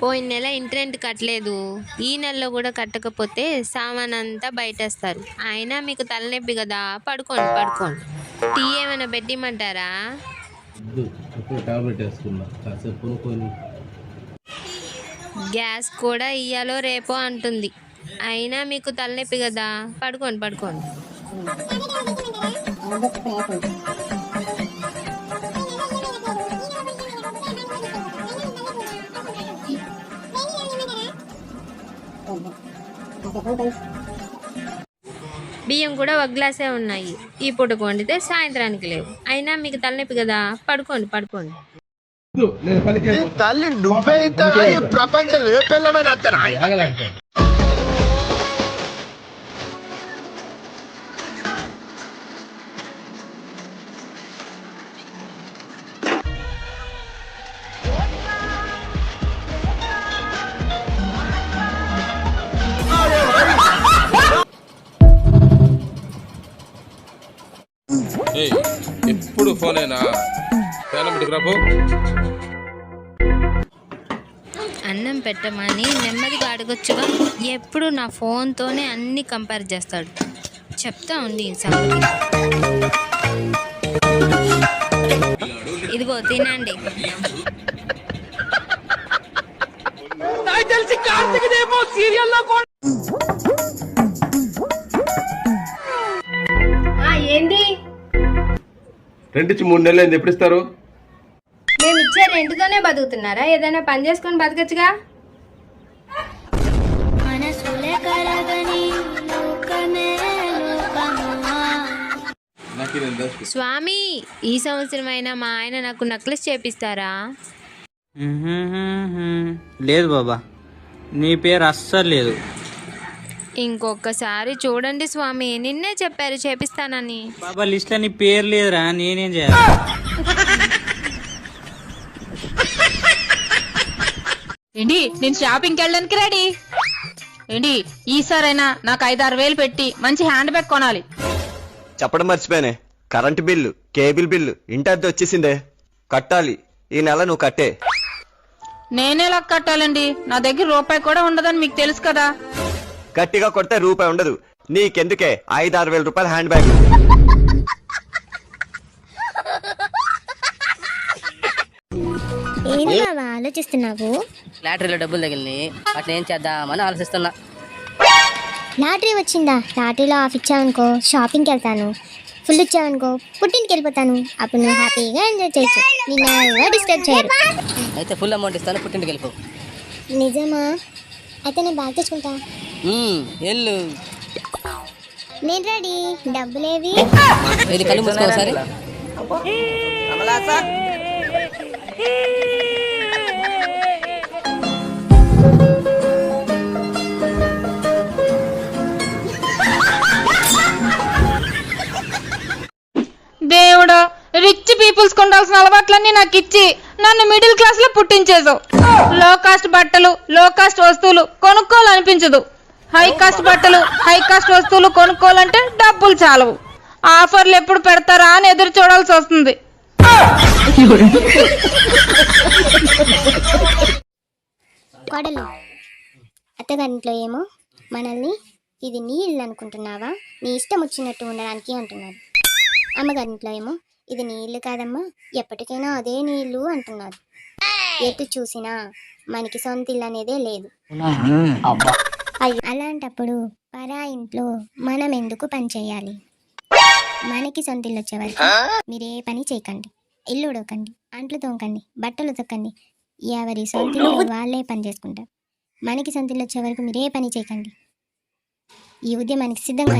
పోయిన నెల ఇంటి రెంట్ కట్టలేదు. ఈ నెలలో కూడా కట్టకపోతే సామాన్ అంతా బయటేస్తారు. అయినా మీకు తలనొప్పి కదా పడుకోండి పడుకోండి. టీ ఏమైనా పెట్టిమంటారా? గ్యాస్ కూడా ఇయ్యాలో రేపో అంటుంది. అయినా మీకు తలనొప్పి కదా పడుకోండి పడుకోండి. బియ్యం కూడా ఒక గ్లాసే ఉన్నాయి. ఈ పూటకు వండితే సాయంత్రానికి లేవు. అయినా మీకు తలనొప్పి కదా? పడుకోండి పడుకోండి. తల్లి నువ్వే ప్రపంచం ఏ పిల్లమైన ఎప్పుడు ఫోనేనా అన్నం పెట్టమని నెమ్మదిగా అడగొచ్చుగా. ఎప్పుడు నా ఫోన్తోనే అన్ని కంపేర్ చేస్తాడు. చెప్తా ఉంది సంగతి ఇదిగో తినండి. ఆ, రెండు ఇచ్చి మూడు నెలలు అయింది. ఎప్పుడు ఇస్తారు? మేము ఇచ్చే రెంట్తోనే బతుకుతున్నారా? ఏదైనా పని చేసుకొని బతకచ్చుగా? స్వామి ఈ సంవత్సరం అయినా మా ఆయన నాకు నక్లెస్ చేపిస్తారా. లేదు బాబా నీ పేరు అస్సలు లేదు. ఇంకొకసారి చూడండి స్వామి నిన్నే చెప్పారు చేపిస్తానని. బాబా లిస్ట్లో నీ పేరు లేదురా నేనేం చేయాలి? ఏంటి నేను షాపింగ్కి వెళ్ళడానికి రెడీ ఏంటి ఈసారైనా నాకు ఐదారు వేలు పెట్టి మంచి హ్యాండ్ బ్యాగ్ కొనాలి. చెప్పడం మర్చిపోయానే. కరెంటు బిల్లు కేబుల్ బిల్లు ఇంటి అద్దె వచ్చేసిందే. కట్టాలి. ఈ నెల నువ్వు కట్టే. నేనేలా కట్టాలండి? నా దగ్గర రూపాయి కూడా ఉండదని మీకు తెలుసు కదా. గట్టిగా కొడితే రూపాయి ఉండదు. నీకెందుకే? ఐదు ఆరు వేల రూపాయల హ్యాండ్ బ్యాగ్ ఏంటి బాబా ఆలోచిస్తున్నావు? లాటరీలో డబ్బులు తగిలినాయి వాటిని ఏం చేద్దామని ఆలోచిస్తున్నా. లాటరీ వచ్చిందా? లాటరీలో ఆఫ్ ఇచ్చావనుకో షాపింగ్కి వెళ్తాను. ఫుల్ ఇచ్చావనుకో పుట్టింటికి వెళ్ళిపోతాను. అప్పుడు నువ్వు హ్యాపీగా ఎంజాయ్ చేయొచ్చు. నిన్న ఎవరు డిస్టర్బ్ చేయరు. అయితే ఫుల్ అమౌంట్ ఇస్తాను పుట్టింటికి వెళ్ళిపో. నిజమా? అయితే నేను బ్యాగ్ తెచ్చుకుంటా. మ్మ్, ఎల్లు. నేను రెడీ. డబ్బులేవి. ఇది కళ్ళు మూసుకో ఒకసారి. దేవుడా రిచ్ పీపుల్స్ కొండాల్సిన అలవాట్లన్నీ నాకు ఇచ్చి నన్ను మిడిల్ క్లాస్లో పుట్టించేసావు లో కాస్ట్ బట్టలు లో కాస్ట్ వస్తువులు కొనుక్కోవాలనిపించదు. హై కాస్ట్ బట్టలు హై కాస్ట్ వస్తువులు కొనుక్కోవాలంటే డబ్బులు చాలవు. ఆఫర్లు ఎప్పుడు పెడతారా అని ఎదురు చూడాల్సి వస్తుంది. కొడలు అత్తగారింట్లో ఏమో? మనల్ని ఇది నీ ఇల్లు అనుకుంటున్నావా? నీ ఇష్టం వచ్చినట్టు ఉండడానికి అంటున్నారు అమ్మగారింట్లో ఏమో? ఇది నీ ఇల్లు కాదమ్మా ఎప్పటికైనా అదే నీ ఇల్లు అంటున్నారు ఎటు చూసినా మనకి సొంత ఇల్లు అనేదే లేదు. అలాంటప్పుడు పరా ఇంట్లో మనం ఎందుకు పని చేయాలి? మనకి సొంత ఇల్లు మీరు ఏ పని చేయకండి. ఇల్లు ఉడకండి అంట్లు తోకండి బట్టలు ఉతకండి. ఎవరి సొంత వాళ్ళే పని చేసుకుంటారు. మనకి సొంత ఇల్లు వచ్చే వరకు మీరు ఏ పని చేయకండి. ఈ ఉద్యమానికి సిద్ధంగా